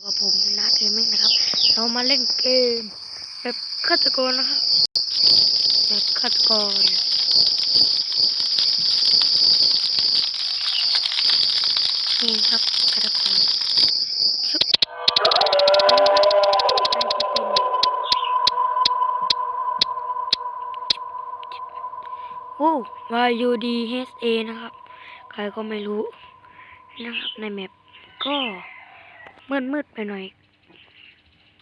กับผมนาเกมมิ่งนะครับ เรามาเล่นเกมแบบฆาตกรนะครับแบบฆาตกรนี่ครับฆาตกรชุบโอ้ YUDHA นะครับ ใครก็ไม่รู้นะครับในแมปก็ มืดมืดไปหน่อย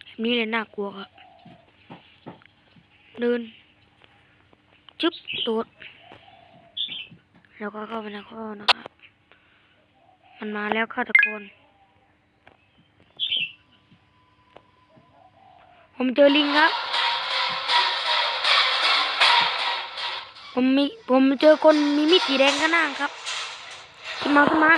แบบนี้เลยน่ากลัวครับเดินจึ๊บโดดแล้วก็เข้าไปในข้อนะครับ มันมาแล้วฆาตกรผมเจอลิงครับ ผมมีผมเจอคนมีมีดสีแดงข้างหน้าครับ ขึ้นมาขึ้นมา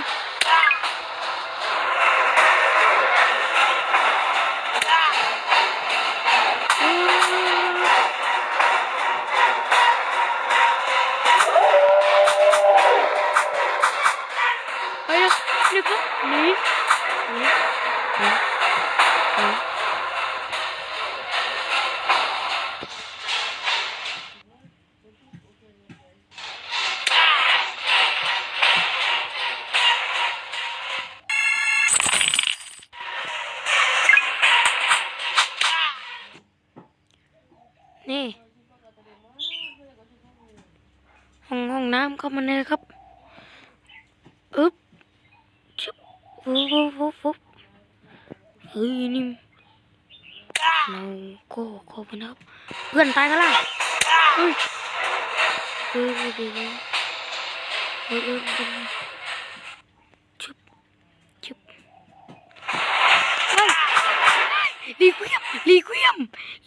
นี่ห้องห้องน้ำเข้ามาเลยครับอึ๊บชุบฟุบฟุบฟุบฟุบเฮ้ยนี่เราก็เข้าไปนะครับ เพื่อนตายกันละเฮ้ยเฮ้ยเฮ้ยเฮ้ยเฮ้ยเฮ้ยเฮ้ยเฮ้ยชุบชุบเฮ้ยลีเวียมลีเวียม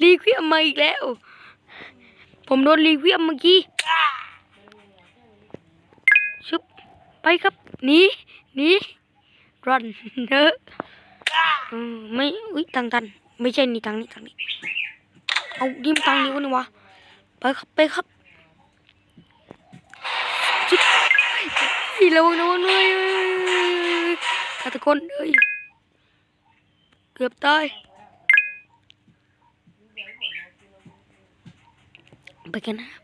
ลีเวียมมาอีกแล้ว ผมโดนลีเวียมเมื่อกี้ชุบไปครับหนีหนีรันเนอะอืมไม่อุ้ยทางตันไม่ใช่นี่ทางนี้ทางนี้เอาดิมทางนี้วะนี่วะไปครับไปครับชุบเฮ้ยระวังระวังเลยฆาตกรเอ้ยเกือบตาย ไปกันนะครับ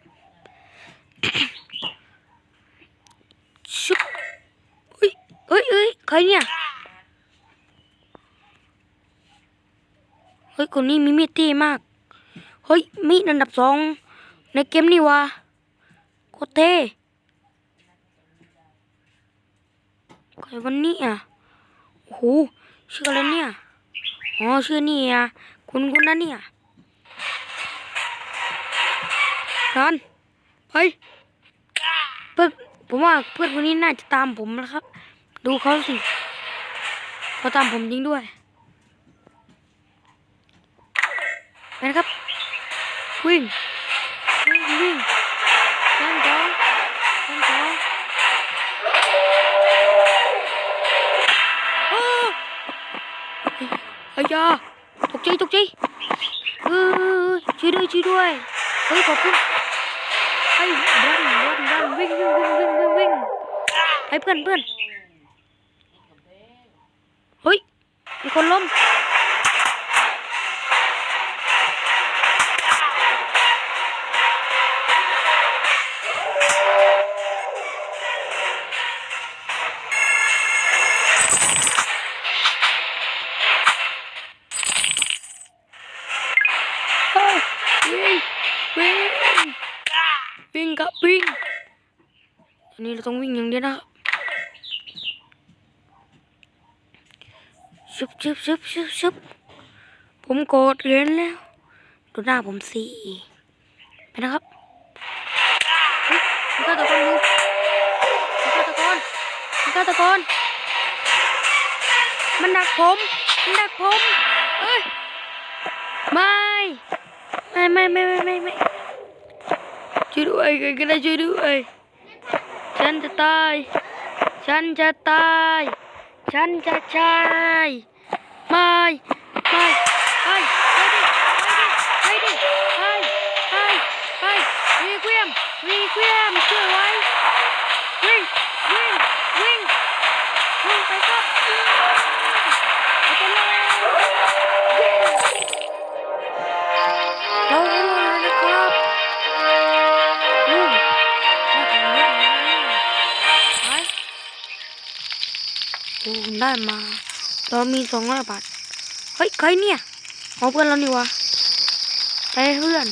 ชุบเฮ้ยเฮ้ยเฮ้ยใครเนี่ย เฮ้ย คนนี้มีมีดเท่มาก เฮ้ย มีดอันดับสองในเกมนี่วะโคตรเท่ใครวันนี้อะโอ้โหชื่ออะไรเนี่ย อ๋อ ชื่อนี่อะคุณคุณนะเนี่ย รันไปเพื่อนผมว่าเพื่อนคนนี้น่าจะตามผมนะครับ ดูเขาสิเขาตามผมจริงด้วยไปนะครับ วิ่งวิ่งวิ่งชั้นสองชั้นสองอ้าวไอ้ยาตกใจตกใจเออช่วยด้วยช่วยด้วยเฮ้ยขอบคุณ ไปดันดันดันวิ่งวิ่งวิ่งวิ่งวิ่งวิ่งไปเพื่อนเพื่อนเฮ้ยมีคนล้ม อย่างเดียวนะชุบชุบชุบชุบชุบผมโกรธเรียญแล้ว ดูหน้าผมสิไปนะครับเฮ้ยมีฆาตกรอยู่มีฆาตกรมีฆาตกร มันดักผม มันดักผม เอ้ย ไม่ ไม่ไม่ไม่ไม่ไม่ไม่ช่วยด้วยใครก็ได้ช่วยด้วย chân cho tôi. Chân cho tôi. Chân cho trai. Mời. ผมได้มา เรามีสองร้อยบาท เฮ้ย ใครเนี่ยเอาเพื่อนเรานี่วะไปเพื่อน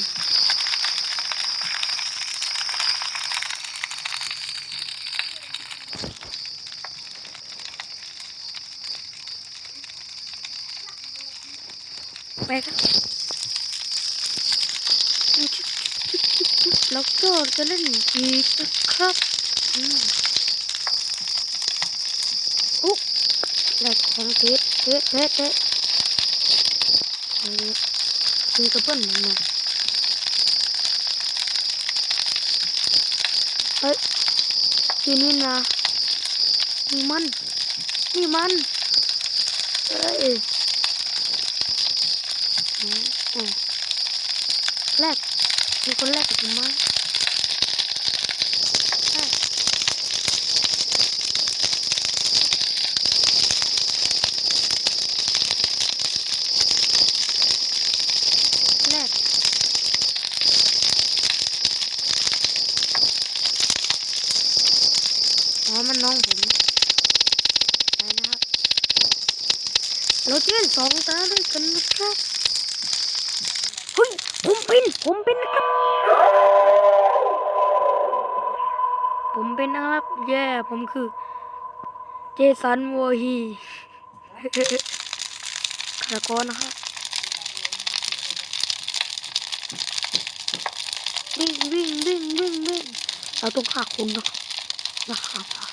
ไปครับแล้วก็จะเล่นอีกนะครับอืมอุ๊ ได้ของเพชรเพชรเพชรเพชรเออมีกระเบื้องมันนะเฮ้ยทีนี้นะนี่มัน นี่มันเอ้ยแรกมีคนแรกกับผมไหมแรกแรกอ๋อมันน้องผมไปนะครับ เราจะเล่นสองตาด้วยกันนะครับเฮ้ยผมเป็นผมเป็นนะครับ ผมเป็นนะครับแย่ผมคือ เจสันวอฮีฆาตกรนะครับวิ่งวิ่งวิ่งวิ่งวิ่งเราต้องฆ่าคุณนะครับอย่าฆ่าพระ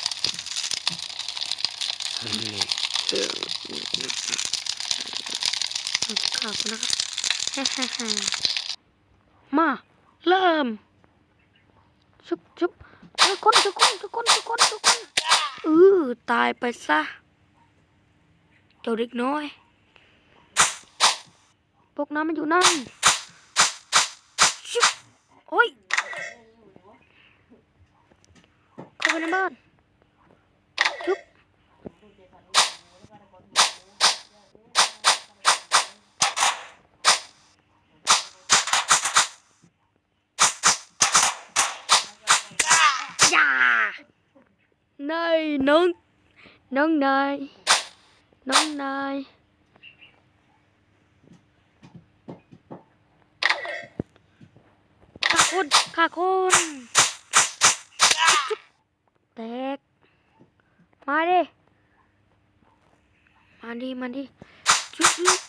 เราต้องฆ่าคุณนะครับมาเริ่มชุบชุบทุกคนทุกคนทุกคนทุกคนทุกคนเออตายไปซะเจ้าเด็กน้อยพวกน้ำมันอยู่นั่นชุบโอ้ยเข้าไปในบ้านชุบอย่า นายน้องน้องนายน้องนายฆ่าคนฆ่าคนจุ๊บแตกมาดิมาดิมาดิชุบชุบ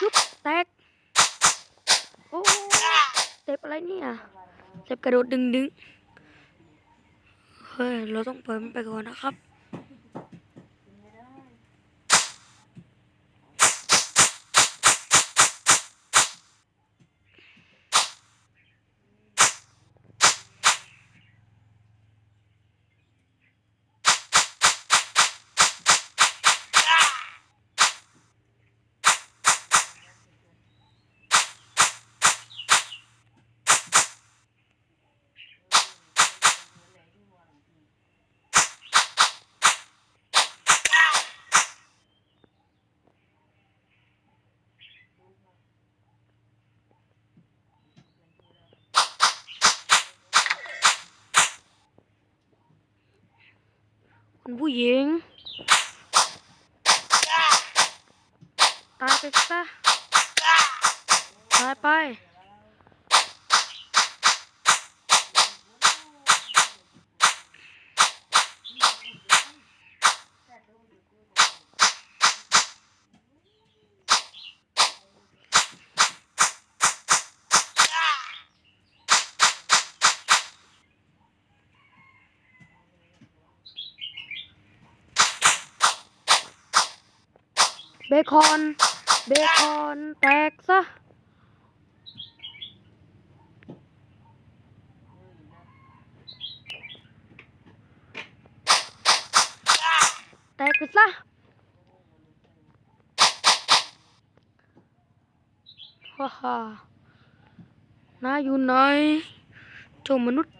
ชุบแตกโอ้เจ็บอะไรเนี่ยเจ็บกระโดดดึงดึง เฮ้ย เราต้องปล่อยมันไปก่อนนะครับ คุณผู้หญิง ตายไปซะตายไป เบคอน เบคอนแตกซะ แตกไปซะฮ่าฮ่านาอยู่ไหนเจ้ามนุษย์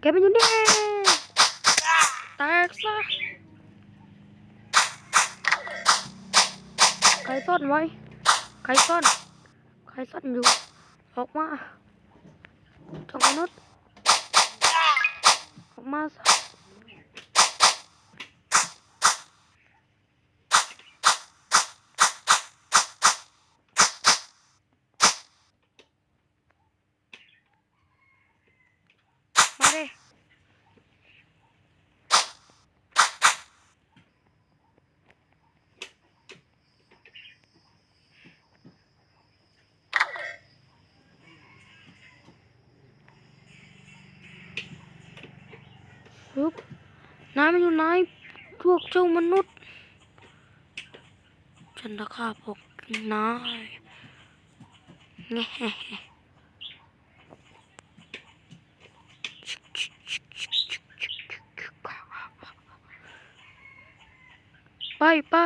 แกเป็นอยู่นี่แตกซะ ใครซ่อนไว้ ใครซ่อน ใครซ่อนอยู่ ออกมาจงมนุษย์ออกมาซะ นายไมันอยู่ไหนพวกเจ้ามนุษย์ ฉันจะฆ่าพวกนายแง่ไปไป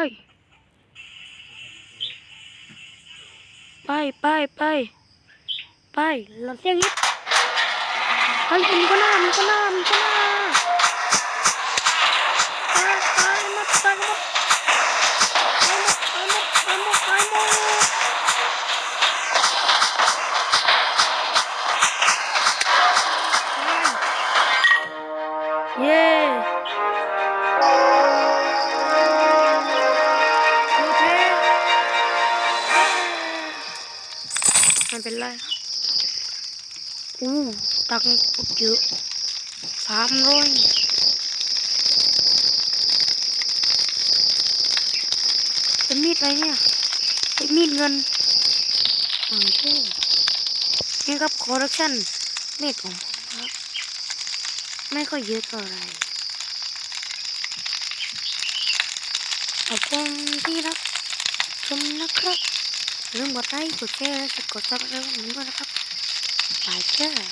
ไปไปไปไปหลังเสียงนี้ไปมันก็น่ามันก็น่ามันก็น่า อู้ตังค์เยอะสามร้อยเป็นมีดอะไรเนี่ยเป็นมีดเงินอ่าโอ้นี่ครับคอร์รัปชันมีดของผมครับ ไม่ค่อยเยอะเท่าไหรขอบคุณที่รับชมนะครับอย่าลืมกดไลค์กดแชร์และกดซับสไครต์ผมด้วยนะครับ บายเจ้า